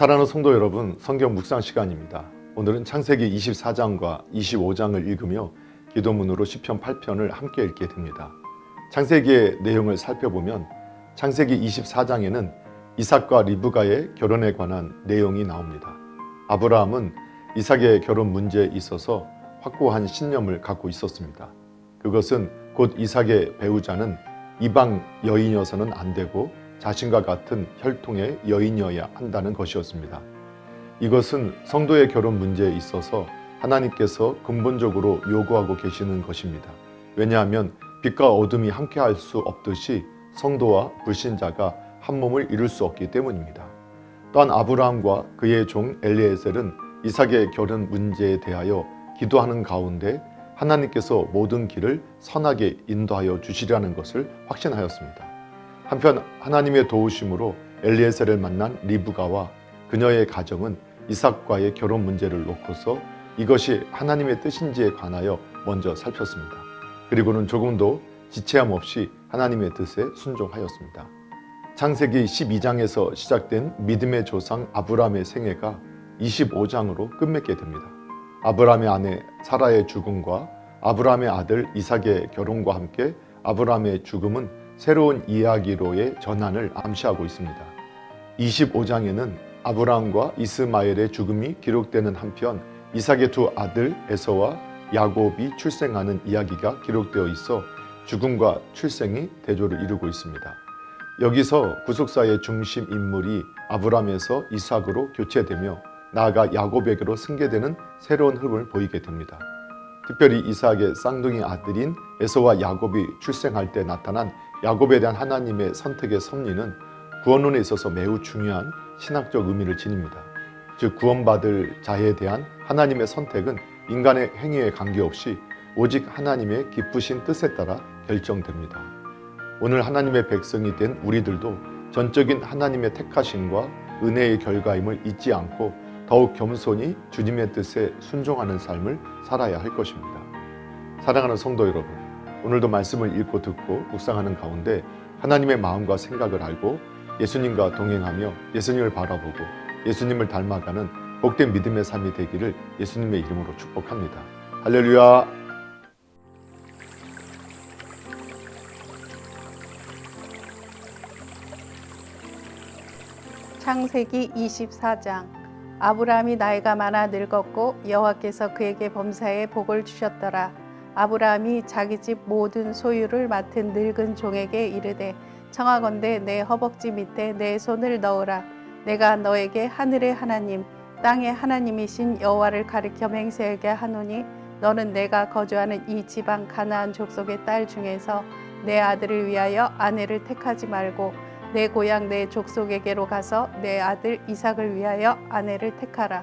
사랑하는 성도 여러분, 성경 묵상 시간입니다. 오늘은 창세기 24장과 25장을 읽으며 기도문으로 시편 8편을 함께 읽게 됩니다. 창세기의 내용을 살펴보면 창세기 24장에는 이삭과 리브가의 결혼에 관한 내용이 나옵니다. 아브라함은 이삭의 결혼 문제에 있어서 확고한 신념을 갖고 있었습니다. 그것은 곧 이삭의 배우자는 이방 여인이어서는 안 되고 자신과 같은 혈통의 여인이어야 한다는 것이었습니다. 이것은 성도의 결혼 문제에 있어서 하나님께서 근본적으로 요구하고 계시는 것입니다. 왜냐하면 빛과 어둠이 함께할 수 없듯이 성도와 불신자가 한 몸을 이룰 수 없기 때문입니다. 또한 아브라함과 그의 종 엘리에셀은 이삭의 결혼 문제에 대하여 기도하는 가운데 하나님께서 모든 길을 선하게 인도하여 주시려는 것을 확신하였습니다. 한편 하나님의 도우심으로 엘리에셀을 만난 리브가와 그녀의 가정은 이삭과의 결혼 문제를 놓고서 이것이 하나님의 뜻인지에 관하여 먼저 살폈습니다. 그리고는 조금도 지체함 없이 하나님의 뜻에 순종하였습니다. 창세기 12장에서 시작된 믿음의 조상 아브라함의 생애가 25장으로 끝맺게 됩니다. 아브라함의 아내 사라의 죽음과 아브라함의 아들 이삭의 결혼과 함께 아브라함의 죽음은 새로운 이야기로의 전환을 암시하고 있습니다. 25장에는 아브라함과 이스마엘의 죽음이 기록되는 한편 이삭의 두 아들 에서와 야곱이 출생하는 이야기가 기록되어 있어 죽음과 출생이 대조를 이루고 있습니다. 여기서 구속사의 중심 인물이 아브라함에서 이삭으로 교체되며 나아가 야곱에게로 승계되는 새로운 흐름을 보이게 됩니다. 특별히 이삭의 쌍둥이 아들인 에서와 야곱이 출생할 때 나타난 야곱에 대한 하나님의 선택의 섭리는 구원론에 있어서 매우 중요한 신학적 의미를 지닙니다. 즉 구원받을 자에 대한 하나님의 선택은 인간의 행위에 관계없이 오직 하나님의 기쁘신 뜻에 따라 결정됩니다. 오늘 하나님의 백성이 된 우리들도 전적인 하나님의 택하심과 은혜의 결과임을 잊지 않고 더욱 겸손히 주님의 뜻에 순종하는 삶을 살아야 할 것입니다. 사랑하는 성도 여러분, 오늘도 말씀을 읽고 듣고 묵상하는 가운데 하나님의 마음과 생각을 알고 예수님과 동행하며 예수님을 바라보고 예수님을 닮아가는 복된 믿음의 삶이 되기를 예수님의 이름으로 축복합니다. 할렐루야! 창세기 24장 아브라함이 나이가 많아 늙었고 여호와께서 그에게 범사에 복을 주셨더라 아브라함이 자기 집 모든 소유를 맡은 늙은 종에게 이르되 청하건대 내 허벅지 밑에 내 손을 넣으라 내가 너에게 하늘의 하나님 땅의 하나님이신 여호와를 가리켜 맹세하게 하노니 너는 내가 거주하는 이 지방 가나안 족속의 딸 중에서 내 아들을 위하여 아내를 택하지 말고 내 고향 내 족속에게로 가서 내 아들 이삭을 위하여 아내를 택하라.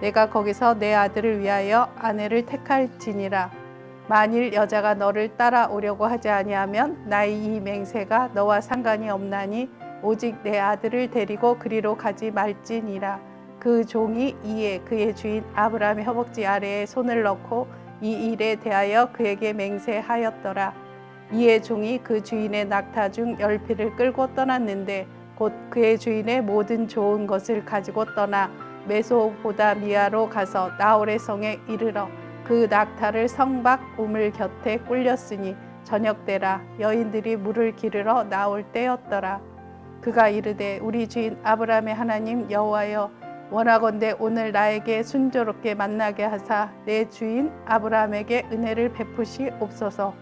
내가 거기서 내 아들을 위하여 아내를 택할지니라 만일 여자가 너를 따라오려고 하지 아니하면 나의 이 맹세가 너와 상관이 없나니 오직 내 아들을 데리고 그리로 가지 말지니라 그 종이 이에 그의 주인 아브라함의 허벅지 아래에 손을 넣고 이 일에 대하여 그에게 맹세하였더라. 이에 종이 그 주인의 낙타 중 열피를 끌고 떠났는데 곧 그의 주인의 모든 좋은 것을 가지고 떠나 메소보다 미아로 가서 나홀의 성에 이르러 그 낙타를 성박 우물 곁에 꿀렸으니 저녁 때라 여인들이 물을 기르러 나올 때였더라. 그가 이르되 우리 주인 아브라함의 하나님 여호와여 원하건대 오늘 나에게 순조롭게 만나게 하사 내 주인 아브라함에게 은혜를 베푸시옵소서.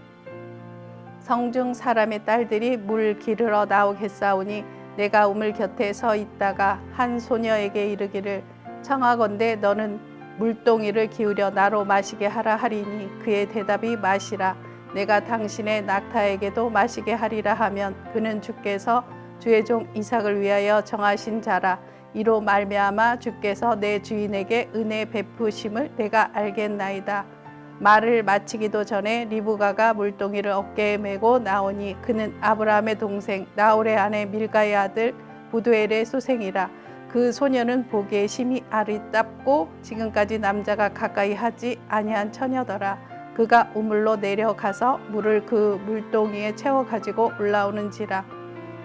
성중 사람의 딸들이 물 기르러 나오겠사오니 내가 우물 곁에 서 있다가 한 소녀에게 이르기를 청하건대 너는 물동이를 기울여 나로 마시게 하라 하리니 그의 대답이 마시라 내가 당신의 낙타에게도 마시게 하리라 하면 그는 주께서 주의 종 이삭을 위하여 정하신 자라 이로 말미암아 주께서 내 주인에게 은혜 베푸심을 내가 알겠나이다. 말을 마치기도 전에 리브가가 물동이를 어깨에 메고 나오니 그는 아브라함의 동생 나홀의 아내 밀가의 아들 부두엘의 소생이라. 그 소녀는 보기에 심히 아리답고 지금까지 남자가 가까이 하지 아니한 처녀더라. 그가 우물로 내려가서 물을 그 물동이에 채워 가지고 올라오는지라.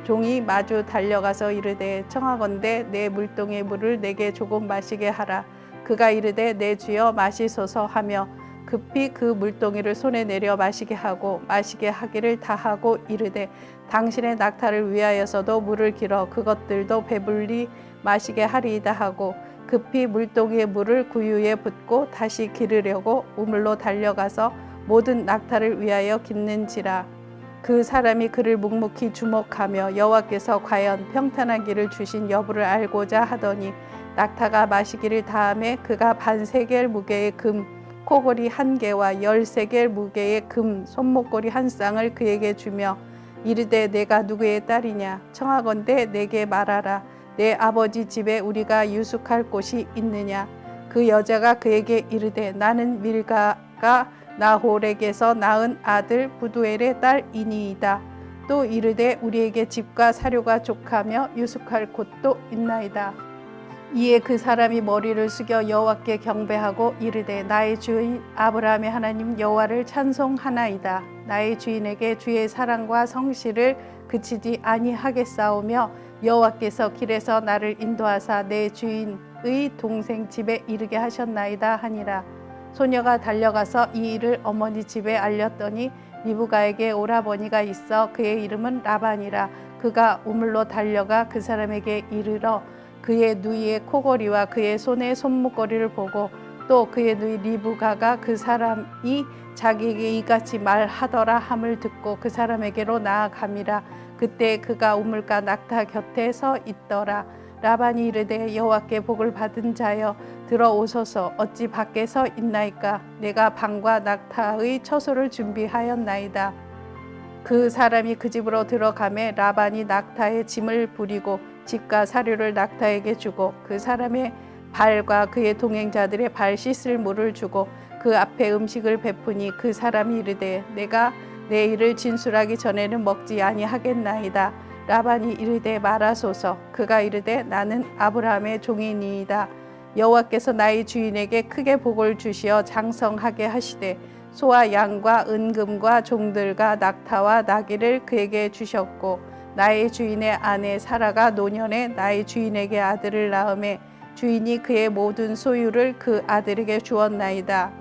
종이 마주 달려가서 이르되 청하건대 내 물동의 물을 내게 조금 마시게 하라. 그가 이르되 내 주여 마시소서 하며 급히 그 물동이를 손에 내려 마시게 하고 마시게 하기를 다하고 이르되 당신의 낙타를 위하여서도 물을 길어 그것들도 배불리 마시게 하리이다 하고 급히 물동이의 물을 구유에 붓고 다시 기르려고 우물로 달려가서 모든 낙타를 위하여 깃는지라. 그 사람이 그를 묵묵히 주목하며 여호와께서 과연 평탄한 길을 주신 여부를 알고자 하더니 낙타가 마시기를 다음에 그가 반세겔 무게의 금 코골이 한 개와 열세겔 무게의 금 손목걸이 한 쌍을 그에게 주며 이르되 내가 누구의 딸이냐? 청하건대 내게 말하라. 내 아버지 집에 우리가 유숙할 곳이 있느냐? 그 여자가 그에게 이르되 나는 밀가가 나홀에게서 낳은 아들 부두엘의 딸이니이다. 또 이르되 우리에게 집과 사료가 족하며 유숙할 곳도 있나이다 이에 그 사람이 머리를 숙여 여호와께 경배하고 이르되 나의 주인 아브라함의 하나님 여호와를 찬송하나이다. 나의 주인에게 주의 사랑과 성실을 그치지 아니하겠사오며 여호와께서 길에서 나를 인도하사 내 주인의 동생 집에 이르게 하셨나이다 하니라. 소녀가 달려가서 이 일을 어머니 집에 알렸더니 리브가에게 오라버니가 있어 그의 이름은 라반이라. 그가 우물로 달려가 그 사람에게 이르러 그의 누이의 코걸이와 그의 손의 손목걸이를 보고 또 그의 누이 리브가가 그 사람이 자기에게 이같이 말하더라 함을 듣고 그 사람에게로 나아감이라. 그때 그가 우물가 낙타 곁에 서 있더라. 라반이 이르되 여호와께 복을 받은 자여 들어오소서. 어찌 밖에 서 있나이까? 내가 방과 낙타의 처소를 준비하였나이다. 그 사람이 그 집으로 들어가매 라반이 낙타의 짐을 부리고 집과 사료를 낙타에게 주고 그 사람의 발과 그의 동행자들의 발 씻을 물을 주고 그 앞에 음식을 베푸니 그 사람이 이르되 내가 내 일을 진술하기 전에는 먹지 아니하겠나이다. 라반이 이르되 말하소서. 그가 이르되 나는 아브라함의 종이니이다. 여호와께서 나의 주인에게 크게 복을 주시어 장성하게 하시되 소와 양과 은금과 종들과 낙타와 나귀를 그에게 주셨고 나의 주인의 아내 사라가 노년에 나의 주인에게 아들을 낳음에 주인이 그의 모든 소유를 그 아들에게 주었나이다.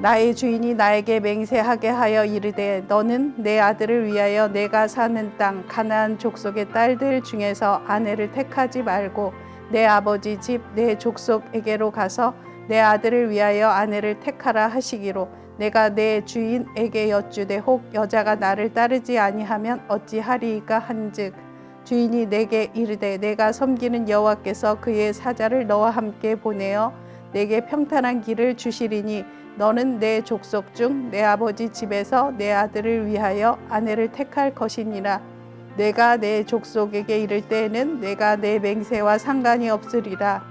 나의 주인이 나에게 맹세하게 하여 이르되 너는 내 아들을 위하여 내가 사는 땅 가나안 족속의 딸들 중에서 아내를 택하지 말고 내 아버지 집 내 족속에게로 가서 내 아들을 위하여 아내를 택하라 하시기로 내가 내 주인에게 여쭈되 혹 여자가 나를 따르지 아니하면 어찌하리이까 한즉 주인이 내게 이르되 내가 섬기는 여호와께서 그의 사자를 너와 함께 보내어 내게 평탄한 길을 주시리니 너는 내 족속 중 내 아버지 집에서 내 아들을 위하여 아내를 택할 것이니라. 내가 내 족속에게 이를 때에는 내가 내 맹세와 상관이 없으리라.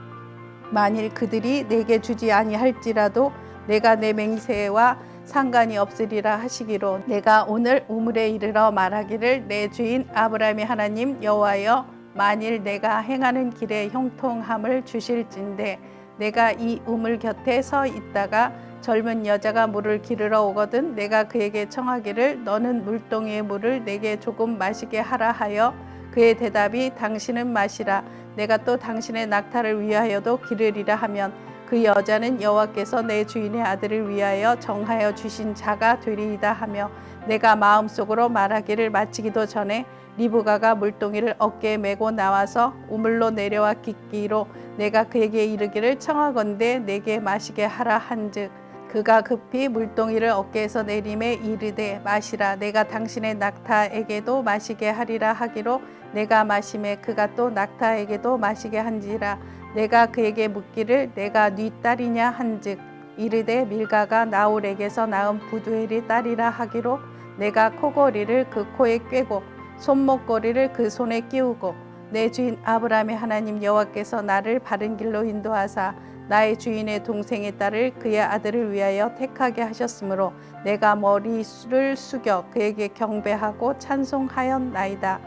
만일 그들이 내게 주지 아니할지라도 내가 내 맹세와 상관이 없으리라 하시기로 내가 오늘 우물에 이르러 말하기를 내 주인 아브라함의 하나님 여호와여 만일 내가 행하는 길에 형통함을 주실진데 내가 이 우물 곁에 서 있다가 젊은 여자가 물을 기르러 오거든 내가 그에게 청하기를 너는 물동이의 물을 내게 조금 마시게 하라 하여 그의 대답이 당신은 마시라. 내가 또 당신의 낙타를 위하여도 기르리라 하면 그 여자는 여호와께서 내 주인의 아들을 위하여 정하여 주신 자가 되리이다 하며 내가 마음속으로 말하기를 마치기도 전에 리브가가 물동이를 어깨에 메고 나와서 우물로 내려와 깃기로 내가 그에게 이르기를 청하건대 내게 마시게 하라 한즉 그가 급히 물동이를 어깨에서 내림에 이르되 마시라 내가 당신의 낙타에게도 마시게 하리라 하기로 내가 마심에 그가 또 낙타에게도 마시게 한지라. 내가 그에게 묻기를 내가 네 딸이냐 한즉 이르되 밀가가 나홀에게서 낳은 부두엘이 딸이라 하기로 내가 코걸이를 그 코에 꿰고 손목걸이를 그 손에 끼우고 내 주인 아브라함의 하나님 여호와께서 나를 바른 길로 인도하사 나의 주인의 동생의 딸을 그의 아들을 위하여 택하게 하셨으므로 내가 머리를 숙여 그에게 경배하고 찬송하였나이다.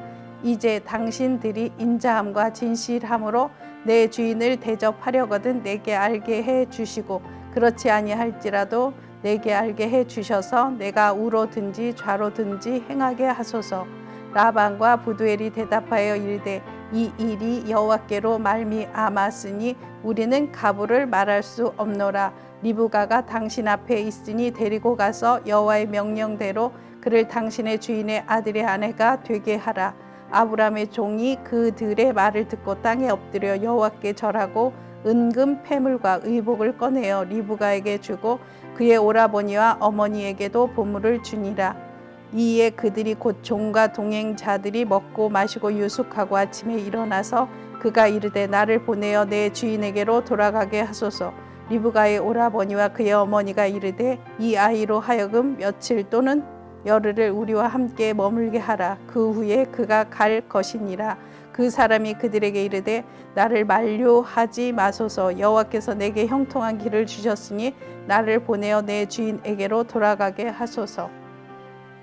이제 당신들이 인자함과 진실함으로 내 주인을 대접하려거든 내게 알게 해 주시고 그렇지 아니할지라도 내게 알게 해 주셔서 내가 우로든지 좌로든지 행하게 하소서. 라반과 부두엘이 대답하여 이르되 이 일이 여호와께로 말미암았으니 우리는 가부를 말할 수 없노라. 리브가가 당신 앞에 있으니 데리고 가서 여호와의 명령대로 그를 당신의 주인의 아들의 아내가 되게 하라. 아브라함의 종이 그들의 말을 듣고 땅에 엎드려 여호와께 절하고 은금 패물과 의복을 꺼내어 리브가에게 주고 그의 오라버니와 어머니에게도 보물을 주니라. 이에 그들이 곧 종과 동행자들이 먹고 마시고 유숙하고 아침에 일어나서 그가 이르되 나를 보내어 내 주인에게로 돌아가게 하소서. 리브가의 오라버니와 그의 어머니가 이르되 이 아이로 하여금 며칠 또는 열흘을 우리와 함께 머물게 하라. 그 후에 그가 갈 것이니라. 그 사람이 그들에게 이르되 나를 만류하지 마소서. 여호와께서 내게 형통한 길을 주셨으니 나를 보내어 내 주인에게로 돌아가게 하소서.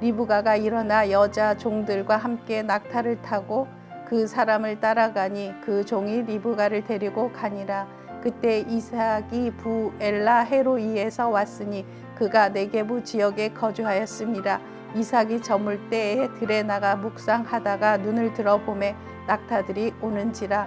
리브가가 일어나 여자 종들과 함께 낙타를 타고 그 사람을 따라가니 그 종이 리브가를 데리고 가니라. 그때 이삭이 부 엘라 헤로이에서 왔으니 그가 네게부 지역에 거주하였습니다. 이삭이 저물 때에 들에 나가 묵상하다가 눈을 들어 보매 낙타들이 오는지라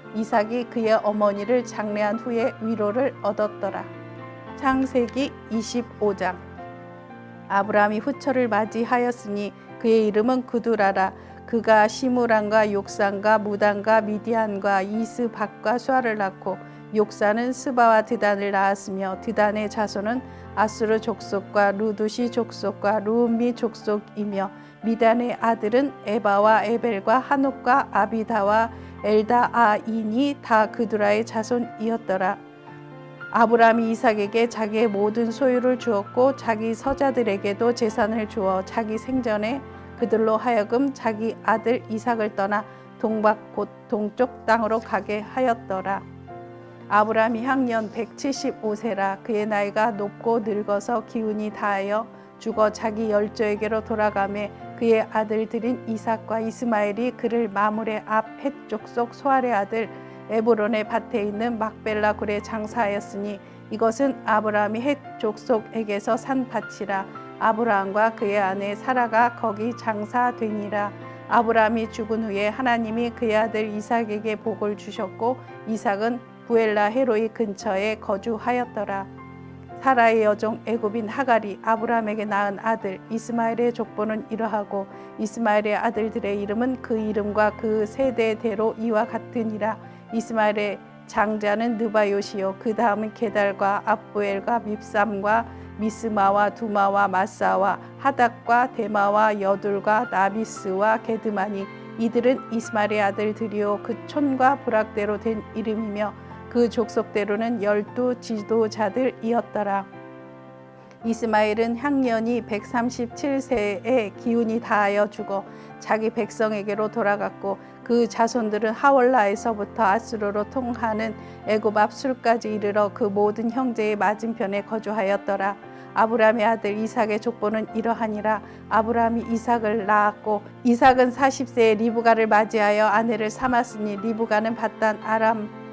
이삭이 그의 어머니를 장례한 후에 위로를 얻었더라. 창세기 25장 아브라함이 후처를 맞이하였으니 그의 이름은 구두라라 그가 시무란과 욕산과 무단과 미디안과 이스박과 수아를 낳고 욕산은 스바와 드단을 낳았으며 드단의 자손은 아수르 족속과 루두시 족속과 루미 족속이며 미단의 아들은 에바와 에벨과 한옥과 아비다와 엘다아인이 다 그두라의 자손이었더라. 아브라함이 이삭에게 자기의 모든 소유를 주었고 자기 서자들에게도 재산을 주어 자기 생전에 그들로 하여금 자기 아들 이삭을 떠나 동박 곧 동쪽 땅으로 가게 하였더라. 아브라함이 향년 175세라 그의 나이가 높고 늙어서 기운이 다하여 죽어 자기 열조에게로 돌아가매 그의 아들들인 이삭과 이스마엘이 그를 마물의 앞 헷족속 소알의 아들 에브론의 밭에 있는 막벨라 굴에 장사하였으니 이것은 아브라함이 헷족속에게서 산 밭이라 아브라함과 그의 아내 사라가 거기 장사되니라 아브라함이 죽은 후에 하나님이 그의 아들 이삭에게 복을 주셨고 이삭은 부엘라 헤로이 근처에 거주하였더라. 사라의 여종 애굽인 하갈이 아브라함에게 낳은 아들 이스마엘의 족보는 이러하고 이스마엘의 아들들의 이름은 그 이름과 그 세대대로 이와 같으니라. 이스마엘의 장자는 느바요시요 그 다음은 게달과 압부엘과 밉삼과 미스마와 두마와 마사와 하닥과 데마와 여둘과 나비스와 게드마니 이들은 이스마엘의 아들들이요 그 촌과 부락대로 된 이름이며 그 족속대로는 열두 지도자들이었더라. 이스마엘은 향년이 137세에 기운이 다하여 죽어 자기 백성에게로 돌아갔고 그 자손들은 하월라에서부터 아수르로 통하는 애굽 앞술까지 이르러 그 모든 형제의 맞은편에 거주하였더라. 아브라함의 아들 이삭의 족보는 이러하니라 아브라함이 이삭을 낳았고 이삭은 40세에 리브가를 맞이하여 아내를 삼았으니 리브가는 바단 아람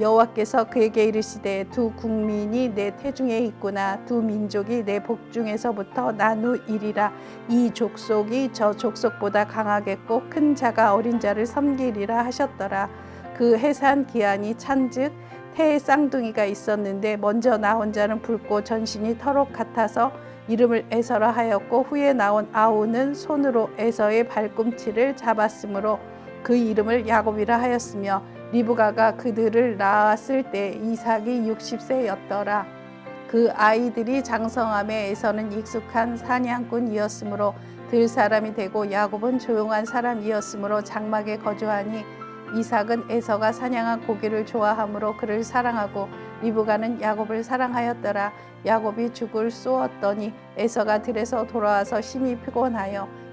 여호와께서 그에게 이르시되 두 국민이 내 태중에 있구나. 두 민족이 내 복중에서부터 나누이리라. 이 족속이 저 족속보다 강하겠고 큰 자가 어린 자를 섬기리라 하셨더라. 그 해산 기한이 찬즉 태의 쌍둥이가 있었는데 먼저 나온 자는 붉고 전신이 터록 같아서 이름을 에서라 하였고 후에 나온 아우는 손으로 에서의 발꿈치를 잡았으므로 그 이름을 야곱이라 하였으며 리브가가 그들을 낳았을 때 이삭이 60세였더라. 그 아이들이 장성함에 에서는 익숙한 사냥꾼이었으므로 들 사람이 되고 야곱은 조용한 사람이었으므로 장막에 거주하니 이삭은 에서가 사냥한 고기를 좋아하므로 그를 사랑하고 리브가는 야곱을 사랑하였더라. 야곱이 죽을 쏘았더니 에서가 들에서 돌아와서 심히 피곤하여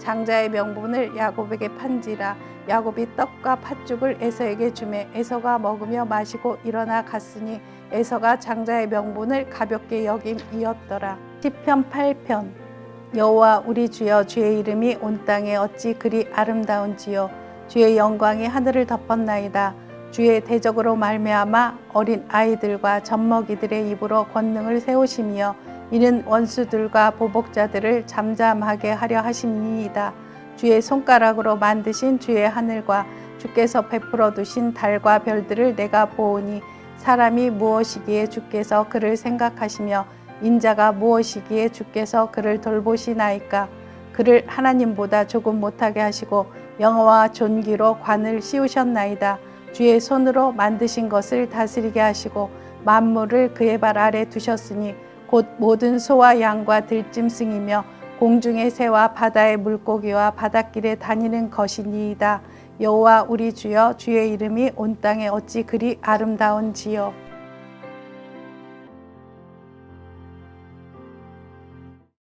장자의 명분을 야곱에게 판지라 야곱이 떡과 팥죽을 에서에게 주매 에서가 먹으며 마시고 일어나 갔으니 에서가 장자의 명분을 가볍게 여김이었더라. 시편 8편 여호와 우리 주여 주의 이름이 온 땅에 어찌 그리 아름다운지요 주의 영광이 하늘을 덮었나이다. 주의 대적으로 말미암아 어린 아이들과 젖먹이들의 입으로 권능을 세우시며 이는 원수들과 보복자들을 잠잠하게 하려 하심이니이다. 주의 손가락으로 만드신 주의 하늘과 주께서 베풀어 두신 달과 별들을 내가 보오니 사람이 무엇이기에 주께서 그를 생각하시며 인자가 무엇이기에 주께서 그를 돌보시나이까 그를 하나님보다 조금 못하게 하시고 영어와 존귀로 관을 씌우셨나이다 주의 손으로 만드신 것을 다스리게 하시고 만물을 그의 발 아래 두셨으니 곧 모든 소와 양과 들짐승이며 공중의 새와 바다의 물고기와 바닷길에 다니는 것이니이다. 여호와 우리 주여 주의 이름이 온 땅에 어찌 그리 아름다운지요.